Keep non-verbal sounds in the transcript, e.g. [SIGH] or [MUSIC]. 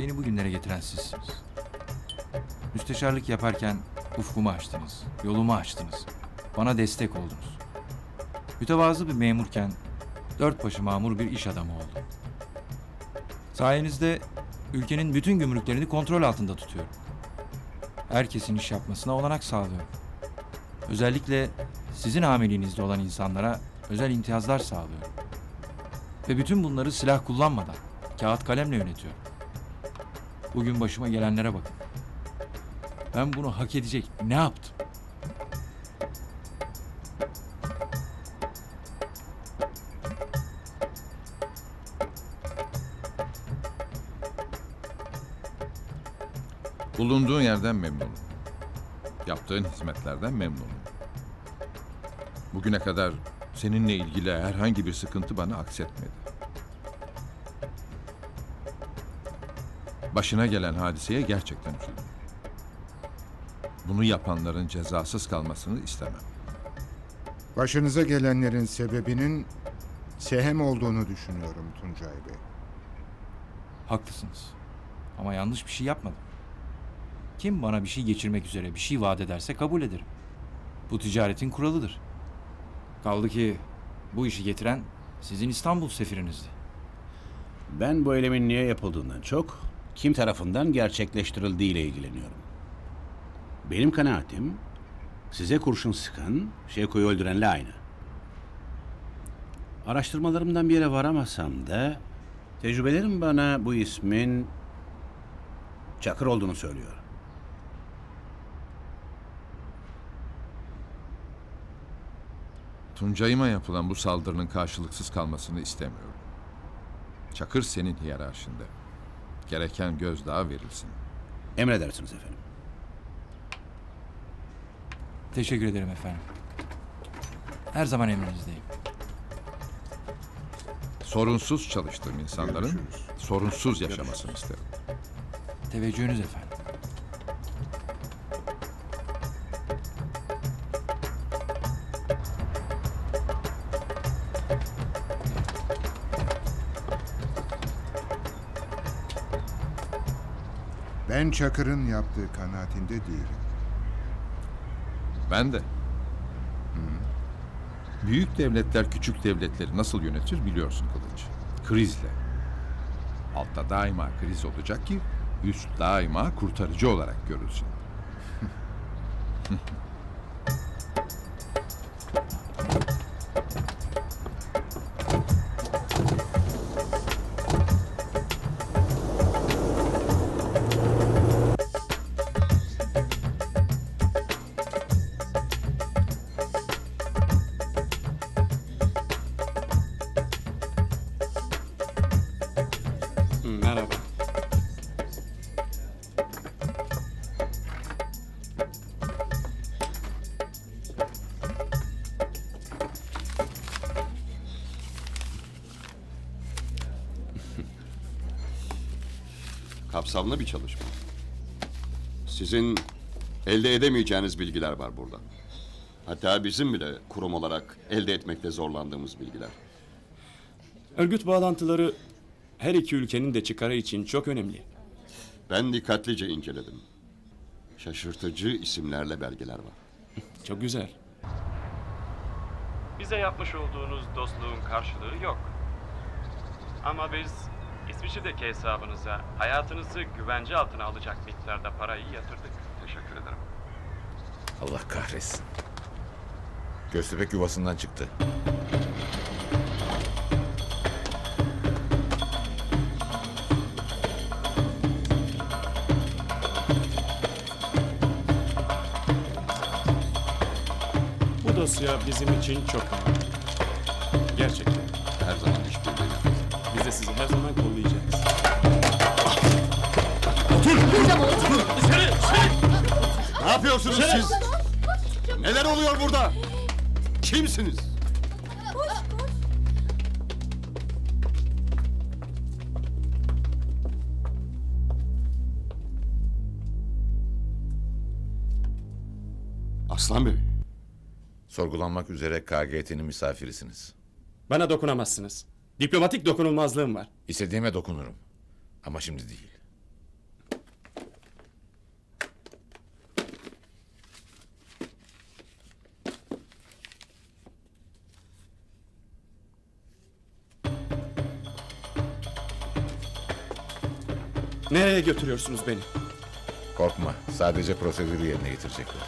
Beni bugünlere getiren sizsiniz. Müsteşarlık yaparken ufkumu açtınız, yolumu açtınız. Bana destek oldunuz. Mütevazı bir memurken dört başı mamur bir iş adamı oldum. Sayenizde ülkenin bütün gümrüklerini kontrol altında tutuyorum. Herkesin iş yapmasına olanak sağlıyorum. Özellikle sizin amirliğinizde olan insanlara özel imtiyazlar sağlıyorum. Ve bütün bunları silah kullanmadan, kağıt kalemle yönetiyorum. Bugün başıma gelenlere bakın. Ben bunu hak edecek ne yaptım? Bulunduğun yerden memnunum. Yaptığın hizmetlerden memnunum. Bugüne kadar seninle ilgili herhangi bir sıkıntı bana aksetmedi. Başına gelen hadiseye gerçekten üzüldüm. Bunu yapanların cezasız kalmasını istemem. Başınıza gelenlerin sebebinin sehem olduğunu düşünüyorum Tuncay Bey. Haklısınız. Ama yanlış bir şey yapmadım. Kim bana bir şey geçirmek üzere bir şey vaat ederse kabul ederim. Bu ticaretin kuralıdır. Kaldı ki bu işi getiren sizin İstanbul sefirinizdi. Ben bu eylemin niye yapıldığından çok kim tarafından gerçekleştirildiği ile ilgileniyorum. Benim kanaatim size kurşun sıkan Şevko'yu öldürenle aynı. Araştırmalarımdan bir yere varamasam da tecrübelerim bana bu ismin Çakır olduğunu söylüyor. Tuncay'ıma yapılan bu saldırının karşılıksız kalmasını istemiyorum. Çakır senin hiyerarşinde. Gereken gözdağı verilsin. Emredersiniz efendim. Teşekkür ederim efendim. Her zaman emrinizdeyim. Sorunsuz çalıştığım insanların Görüşürüz. sorunsuz yaşamasını isterim. Teveccühünüz efendim. Ben Çakır'ın yaptığı kanaatinde değilim. Ben de. Büyük devletler küçük devletleri nasıl yönetir biliyorsun Kılıç. Krizle. Altta daima kriz olacak ki üst daima kurtarıcı olarak görülsün. [LAUGHS] Merhaba. [LAUGHS] Kapsamlı bir çalışma. Sizin elde edemeyeceğiniz bilgiler var burada. Hatta bizim bile kurum olarak elde etmekte zorlandığımız bilgiler. Örgüt bağlantıları her iki ülkenin de çıkarı için çok önemli. Ben dikkatlice inceledim. Şaşırtıcı isimlerle belgeler var. Çok güzel. Bize yapmış olduğunuz dostluğun karşılığı yok. Ama biz İsviçre'deki hesabınıza hayatınızı güvence altına alacak miktarda parayı yatırdık. Teşekkür ederim. Allah kahretsin. Köstebek yuvasından çıktı. Dosya bizim için çok önemli. Gerçekten. Her zaman işbirliği. Biz de sizi her zaman kollayacağız. Ne yapıyorsunuz siz? Neler oluyor burada? Kimsiniz? Aslan Bey. Sorgulanmak üzere KGT'nin misafirisiniz. Bana dokunamazsınız. Diplomatik dokunulmazlığım var. İstediğime dokunurum. Ama şimdi değil. Nereye götürüyorsunuz beni? Korkma. Sadece prosedürü yerine getirecekler.